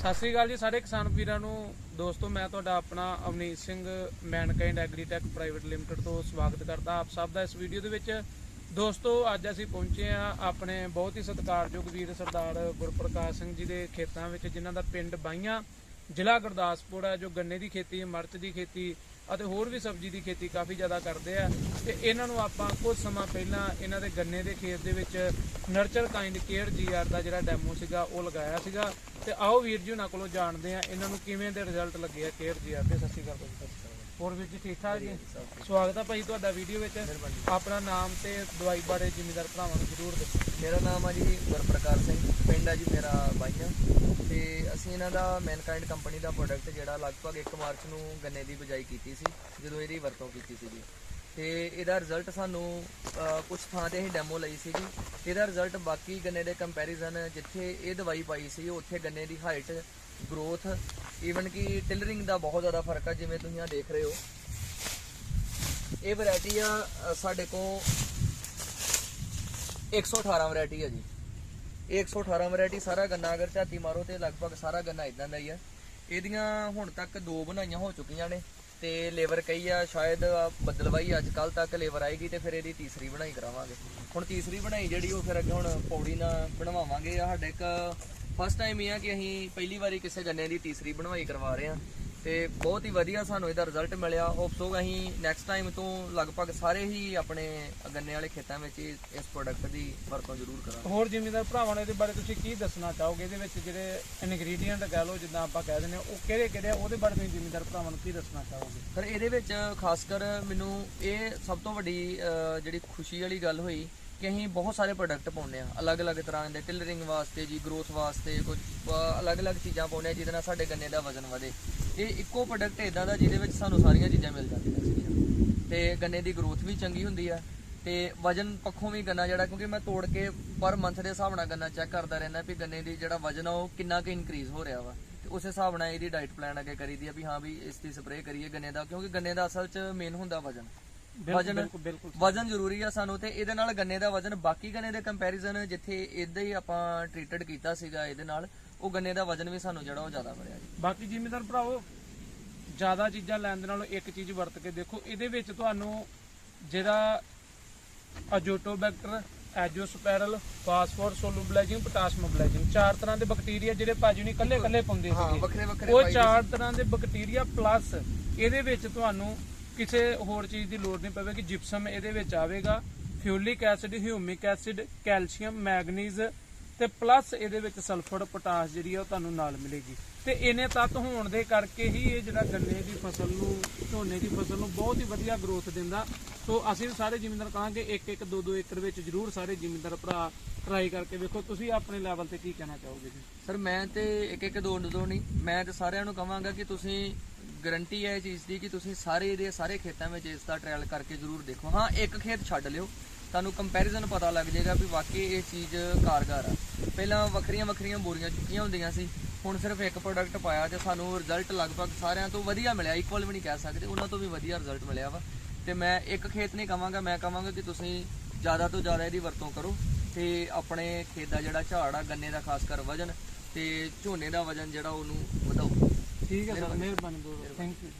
ਸਤਿ ਸ੍ਰੀ ਅਕਾਲ ਜੀ ਸਾਰੇ ਕਿਸਾਨ ਵੀਰਾਂ ਨੂੰ। ਦੋਸਤੋ, ਮੈਂ ਤੁਹਾਡਾ ਆਪਣਾ Avneet Singh Mankind Agritech private limited ਤੋਂ ਸਵਾਗਤ ਕਰਦਾ ਆਪ ਸਭ ਦਾ ਇਸ ਵੀਡੀਓ ਦੇ ਵਿੱਚ। ਦੋਸਤੋ, ਅੱਜ ਅਸੀਂ ਪਹੁੰਚੇ ਆ ਆਪਣੇ ਬਹੁਤ ਹੀ ਸਤਿਕਾਰਯੋਗ ਵੀਰ ਸਰਦਾਰ ਗੁਰਪ੍ਰਕਾਸ਼ ਸਿੰਘ ਜੀ ਦੇ ਖੇਤਾਂ ਵਿੱਚ, ਜਿਨ੍ਹਾਂ ਦਾ ਪਿੰਡ ਬਾਈਆਂ ਜ਼ਿਲ੍ਹਾ ਗੁਰਦਾਸਪੁਰ ਹੈ, ਜੋ ਗੰਨੇ ਦੀ ਖੇਤੀ, ਮਿਰਚ ਦੀ ਖੇਤੀ ਅਤੇ ਹੋਰ ਵੀ ਸਬਜ਼ੀ ਦੀ ਖੇਤੀ ਕਾਫੀ ਜ਼ਿਆਦਾ ਕਰਦੇ ਆ। ਤੇ ਇਹਨਾਂ ਨੂੰ ਆਪਾਂ ਕੁਝ ਸਮਾਂ ਪਹਿਲਾਂ ਇਹਨਾਂ ਦੇ ਗੰਨੇ ਦੇ ਖੇਤ ਦੇ ਵਿੱਚ ਨਰਚਰ ਕਾਈਂਡ ਕੇਅਰ ਜੀਆਰ ਦਾ ਜਿਹੜਾ ਡੈਮੋ ਸੀਗਾ, ਉਹ ਲਗਾਇਆ ਸੀਗਾ। ਤੇ ਆਓ ਵੀਰ ਜੀ ਉਹਨਾਂ ਕੋਲੋਂ ਜਾਣਦੇ ਆ ਇਹਨਾਂ ਨੂੰ ਕਿਵੇਂ ਦੇ ਰਿਜ਼ਲਟ ਲੱਗੇ ਆ ਕੇਅਰ ਜੀਆਰ ਦੇ ਸਤਿ ਸ਼੍ਰੀ ਅਕਾਲ ਭਾਈ ਹੋਰ ਵੀਰ ਜੀ ਠੀਕ ਠਾਕ ਜੀ? ਸਵਾਗਤ ਹੈ ਭਾਈ ਤੁਹਾਡਾ ਵੀਡੀਓ ਵਿੱਚ। ਆਪਣਾ ਨਾਮ ਤੇ ਦਵਾਈ ਬਾਰੇ ਜ਼ਿੰਮੇਦਾਰ ਭਰਾਵਾਂ ਨੂੰ ਜ਼ਰੂਰ ਦੱਸੋ। ਮੇਰਾ ਨਾਮ ਆ ਜੀ ਗੁਰਪ੍ਰਕਾਸ਼ ਸਿੰਘ, ਪਿੰਡ ਆ ਜੀ ਮੇਰਾ ਬਾਈਆਂ। ਤੇ ਅਸੀਂ ਇਹਨਾਂ ਦਾ ਮੈਨਕਾਈਂਡ ਕੰਪਨੀ ਦਾ ਪ੍ਰੋਡਕਟ ਜਿਹੜਾ ਲਗਭਗ 1 ਮਾਰਚ ਨੂੰ ਗੰਨੇ ਦੀ ਬਿਜਾਈ ਕੀਤੀ ਸੀ, ਜਦੋਂ ਇਹਦੀ ਵਰਤੋਂ ਕੀਤੀ ਸੀ ਜੀ। ਤੇ ਇਹਦਾ ਰਿਜ਼ਲਟ ਸਾਨੂੰ ਕੁਝ ਥਾਂ ਤੇ ਅਸੀਂ ਡੈਮੋ ਲਈ ਸੀਗੀ। ਇਹਦਾ ਰਿਜ਼ਲਟ ਬਾਕੀ ਗੰਨੇ ਦੇ ਕੰਪੈਰੀਜ਼ਨ ਜਿੱਥੇ ਇਹ ਦਵਾਈ ਪਾਈ ਸੀ ਉੱਥੇ ਗੰਨੇ ਦੀ ਹਾਈਟ ਗਰੋਥ ਈਵਨ ਕਿ ਟਿਲਰਿੰਗ ਦਾ ਬਹੁਤ ਜ਼ਿਆਦਾ ਫ਼ਰਕ ਆ, ਜਿਵੇਂ ਤੁਸੀਂ ਆ ਦੇਖ ਰਹੇ ਹੋ। ਇਹ ਵੈਰਾਈਟੀ ਆ ਸਾਡੇ ਕੋਲ 118 ਵੈਰਾਈਟੀ ਹੈ ਜੀ। ਇਹ 118 ਵੈਰਾਈਟੀ ਸਾਰਾ ਗੰਨਾ ਅਗਰ ਝਾਤੀ ਮਾਰੋ ਤੇ ਲਗਭਗ ਸਾਰਾ ਗੰਨਾ ਇਦਾਂ ਦਾ ਹੀ ਆ। ਇਹਦੀਆਂ ਹੁਣ ਤੱਕ ਦੋ ਬਣਾਈਆਂ ਹੋ ਚੁੱਕੀਆਂ ਨੇ। ਤੇ ਲੇਬਰ ਕਈ ਆ, ਸ਼ਾਇਦ ਬਦਲਵਾਈ ਅੱਜ ਕੱਲ ਤੱਕ ਲੇਬਰ ਆਏਗੀ ਤੇ ਫਿਰ ਇਹਦੀ ਤੀਸਰੀ ਬਣਾਈ ਕਰਾਵਾਂਗੇ। ਹੁਣ ਤੀਸਰੀ ਬਣਾਈ ਜਿਹੜੀ ਉਹ ਫਿਰ ਅੱਗੇ ਹੁਣ ਪੌੜੀ ਨਾਲ ਬਣਵਾਵਾਂਗੇ। ਸਾਡੇ ਇੱਕ ਫਸਟ ਟਾਈਮ ਇਹ ਆ ਕਿ ਅਸੀਂ ਪਹਿਲੀ ਵਾਰੀ ਕਿਸੇ ਗੰਨੇ ਦੀ ਤੀਸਰੀ ਬਣਵਾਈ ਕਰਵਾ ਰਹੇ ਹਾਂ। ਤੇ ਬਹੁਤ ਹੀ ਵਧੀਆ ਸਾਨੂੰ ਇਹਦਾ ਰਿਜ਼ਲਟ ਮਿਲਿਆ। ਹੋਪ ਸੋ ਅਸੀਂ ਨੈਕਸਟ ਟਾਈਮ ਤੋਂ ਲਗਭਗ ਸਾਰੇ ਹੀ ਆਪਣੇ ਗੰਨੇ ਵਾਲੇ ਖੇਤਾਂ ਵਿੱਚ ਇਸ ਪ੍ਰੋਡਕਟ ਦੀ ਵਰਤੋਂ ਜ਼ਰੂਰ ਕਰਾਂਗੇ। ਹੋਰ ਜ਼ਿਮੀਦਾਰ ਭਰਾਵਾਂ ਨੂੰ ਇਹਦੇ ਬਾਰੇ ਤੁਸੀਂ ਕੀ ਦੱਸਣਾ ਚਾਹੋਗੇ? ਇਹਦੇ ਵਿੱਚ ਜਿਹੜੇ ਇਨਗਰੀਡੀਅੰਟ ਕਹਿ ਲਓ ਜਿੱਦਾਂ ਆਪਾਂ ਕਹਿ ਦਿੰਦੇ ਉਹ ਕਿਹੜੇ ਕਿਹੜੇ ਆ? ਉਹਦੇ ਬਾਰੇ ਤੁਸੀਂ ਜ਼ਿਮੀਦਾਰ ਭਰਾਵਾਂ ਨੂੰ ਕੀ ਦੱਸਣਾ ਚਾਹੋਗੇ? ਪਰ ਇਹਦੇ ਵਿੱਚ ਖਾਸ ਕਰ ਮੈਨੂੰ ਇਹ ਸਭ ਤੋਂ ਵੱਡੀ ਜਿਹੜੀ ਖੁਸ਼ੀ ਵਾਲੀ ਗੱਲ ਹੋਈ ਕਿ ਅਸੀਂ ਬਹੁਤ ਸਾਰੇ ਪ੍ਰੋਡਕਟ ਪਾਉਂਦੇ ਆ ਅਲੱਗ-ਅਲੱਗ ਤਰ੍ਹਾਂ ਦੇ ਟਿਲਰਿੰਗ ਵਾਸਤੇ ਜੀ ਗਰੋਥ ਵਾਸਤੇ ਕੁਝ ਅਲੱਗ-ਅਲੱਗ ਚੀਜ਼ਾਂ ਪਾਉਂਦੇ ਆ ਜਿਹਦੇ ਨਾਲ ਸਾਡੇ ਗੰਨੇ ਦਾ ਵਜ਼ਨ ਵਧੇ। ਇਹ ਇੱਕੋ ਪ੍ਰੋਡਕਟ ਇਦਾਂ ਦਾ ਜਿਹਦੇ ਵਿੱਚ ਸਾਨੂੰ ਸਾਰੀਆਂ ਚੀਜ਼ਾਂ ਮਿਲ ਜਾਂਦੀਆਂ ਸੀਗੀਆਂ। ਤੇ ਗੰਨੇ ਦੀ ਗਰੋਥ ਵੀ ਚੰਗੀ ਹੁੰਦੀ ਆ ਤੇ ਵਜਨ ਪੱਖੋਂ ਵੀ ਗੰਨਾ ਜਿਹੜਾ ਕਿਉਂਕਿ ਮੈਂ ਤੋੜ ਕੇ ਪਰ ਮੰਥ ਦੇ ਹਿਸਾਬ ਨਾਲ ਗੰਨਾ ਚੈੱਕ ਕਰਦਾ ਰਹਿੰਦਾ ਵੀ ਗੰਨੇ ਦੀ ਜਿਹੜਾ ਵਜਨ ਆ ਉਹ ਕਿੰਨਾ ਕੁ ਇਨਕਰੀਜ਼ ਹੋ ਰਿਹਾ ਵਾ। ਤੇ ਉਸ ਹਿਸਾਬ ਨਾਲ ਇਹਦੀ ਡਾਈਟ ਪਲਾਨ ਅੱਗੇ ਕਰੀਦੀ ਆ ਵੀ ਹਾਂ ਵੀ ਇਸ ਦੀ ਸਪਰੇਅ ਕਰੀਏ ਗੰਨੇ ਦਾ ਕਿਉਂਕਿ ਗੰਨੇ ਦਾ ਅਸਲ 'ਚ ਮੇਨ ਹੁੰਦਾ ਵਜਨ। ਵਜਨ ਵਜਨ ਜ਼ਰੂਰੀ ਆ ਸਾਨੂੰ ਤੇ ਇਹਦੇ ਨਾਲ ਗੰਨੇ ਦਾ ਵਜਨ ਬਾਕੀ ਗੰਨੇ ਦੇ ਕੰਪੈਰੀਜ਼ਨ ਜਿੱਥੇ ਇਦਾਂ ਹੀ ਆਪਾਂ ਟ੍ਰੀਟਡ ਕੀਤਾ ਸੀਗਾ ਇਹਦੇ ਨਾਲ ਉਹ ਗੰਨੇ ਦਾ ਵਜਨ ਵੀ ਸਾਨੂੰ ਜਿਹੜਾ ਉਹ ਜ਼ਿਆਦਾ ਮਿਲਿਆ ਜੀ। ਬਾਕੀ ਜ਼ਿਮੀਦਾਰ ਭਰਾਵੋ ਜ਼ਿਆਦਾ ਚੀਜ਼ਾਂ ਲੈਣ ਦੇ ਨਾਲੋਂ ਇੱਕ ਚੀਜ਼ ਵਰਤ ਕੇ ਦੇਖੋ ਇਹਦੇ ਵਿੱਚ ਤੁਹਾਨੂੰ ਜਿਹੜਾ ਅਜੋਟੋਬੈਕਟਰ ਐਜੋਸਪੈਰਲ ਫਾਸਫੋਰ ਸੋਲੂਬਲਾਈਜ਼ਿੰਗ ਪੋਟਾਸ਼ ਮੋਬਲਾਈਜ਼ਿੰਗ ਚਾਰ ਤਰ੍ਹਾਂ ਦੇ ਬੈਕਟੀਰੀਆ ਜਿਹੜੇ ਭਾਜੀ ਨੇ ਇਕੱਲੇ ਇਕੱਲੇ ਪਾਉਂਦੇ ਹਾਂ, ਸੀਗੇ। ਵੱਖਰੇ ਵੱਖਰੇ ਉਹ ਪਾਈ ਚਾਰ ਤਰ੍ਹਾਂ ਦੇ ਬੈਕਟੀਰੀਆ ਪਲੱਸ ਇਹਦੇ ਵਿੱਚ ਤੁਹਾਨੂੰ ਕਿਸੇ ਹੋਰ ਚੀਜ਼ ਦੀ ਲੋੜ ਨਹੀਂ ਪਵੇਗੀ ਜਿਪਸਮ ਇਹਦੇ ਵਿੱਚ ਆਵੇਗਾ fulvic acid humic acid calcium manganese ਤੇ ਪਲੱਸ ਇਹਦੇ ਵਿੱਚ ਸਲਫਰ ਪੋਟਾਸ਼ ਜਿਹੜੀ ਆ ਉਹ ਤੁਹਾਨੂੰ ਨਾਲ ਮਿਲੇਗੀ। ਤੇ ਇਹਨੇ ਤੱਤ ਹੋਣ ਦੇ ਕਰਕੇ ਹੀ ਇਹ ਜਿਹੜਾ ਗੰਨੇ ਦੀ ਫਸਲ ਨੂੰ, ਝੋਨੇ ਦੀ ਫਸਲ ਨੂੰ ਬਹੁਤ ਹੀ ਵਧੀਆ ਗਰੋਥ ਦਿੰਦਾ। ਸੋ ਅਸੀਂ ਵੀ ਸਾਰੇ ਜ਼ਿਮੀਂਦਾਰ ਕਹਾਂਗੇ, ਇੱਕ ਇੱਕ, ਦੋ ਦੋ ਏਕੜ ਵਿੱਚ ਜ਼ਰੂਰ ਸਾਰੇ ਜ਼ਿਮੀਂਦਾਰ ਭਰਾ ਟਰਾਈ ਕਰਕੇ ਵੇਖੋ। ਤੁਸੀਂ ਆਪਣੇ ਲੈਵਲ ਤੇ ਕੀ ਕਹਿਣਾ ਚਾਹੋਗੇ ਜੀ? ਸਰ ਮੈਂ ਤੇ ਇੱਕ ਇੱਕ, ਦੋ ਦੋ ਨਹੀਂ, ਮੈਂ ਤੇ ਸਾਰਿਆਂ ਨੂੰ ਕਹਾਂਗਾ ਕਿ ਤੁਸੀਂ ਗਰੰਟੀ ਹੈ ਇਹ ਚੀਜ਼ ਦੀ ਕਿ ਤੁਸੀਂ ਸਾਰੇ ਇਹਦੇ ਸਾਰੇ ਖੇਤਾਂ ਵਿੱਚ ਇਸ ਦਾ ਟ੍ਰਾਇਲ ਕਰਕੇ ਜ਼ਰੂਰ ਦੇਖੋ। ਹਾਂ, ਇੱਕ ਖੇਤ ਛੱਡ ਲਿਓ। ਤੁਹਾਨੂੰ ਕੰਪੈਰੀਜ਼ਨ ਪਤਾ ਲੱਗ ਜਾਏਗਾ ਵੀ ਵਾਕਈ ਇਹ ਚੀਜ਼ ਕਾਰਗਰ ਆ। ਪਹਿਲਾਂ ਵੱਖਰੀਆਂ ਵੱਖਰੀਆਂ ਬੋਰੀਆਂ ਚੁੱਕੀਆਂ ਹੁੰਦੀਆਂ ਸੀ, ਹੁਣ ਸਿਰਫ ਇੱਕ ਪ੍ਰੋਡਕਟ ਪਾਇਆ ਤੇ ਸਾਨੂੰ ਰਿਜ਼ਲਟ ਲਗਭਗ ਸਾਰਿਆਂ ਤੋਂ ਵਧੀਆ ਮਿਲਿਆ। ਇਕੁਅਲ ਵੀ ਨਹੀਂ ਕਹਿ ਸਕਦੇ, ਉਹਨਾਂ ਤੋਂ ਵੀ ਵਧੀਆ ਰਿਜ਼ਲਟ ਮਿਲਿਆ ਵਾ। ਤੇ ਮੈਂ ਇੱਕ ਖੇਤ ਨਹੀਂ ਕਵਾਂਗਾ, ਮੈਂ ਕਵਾਂਗਾ ਕਿ ਤੁਸੀਂ ਜ਼ਿਆਦਾ ਤੋਂ ਜ਼ਿਆਦਾ ਇਹਦੀ ਵਰਤੋਂ ਕਰੋ ਤੇ ਆਪਣੇ ਖੇਤ ਦਾ ਜਿਹੜਾ ਝਾੜ ਆ, ਗੰਨੇ ਦਾ ਖਾਸ ਕਰ ਵਜਨ ਤੇ ਝੋਨੇ ਦਾ ਵਜਨ ਜਿਹੜਾ ਉਹਨੂੰ ਵਧਾਓ। ਠੀਕ ਹੈ ਸਰ ਮਿਹਰਬਾਨੀ ਬਹੁਤ ਥੈਂਕ ਯੂ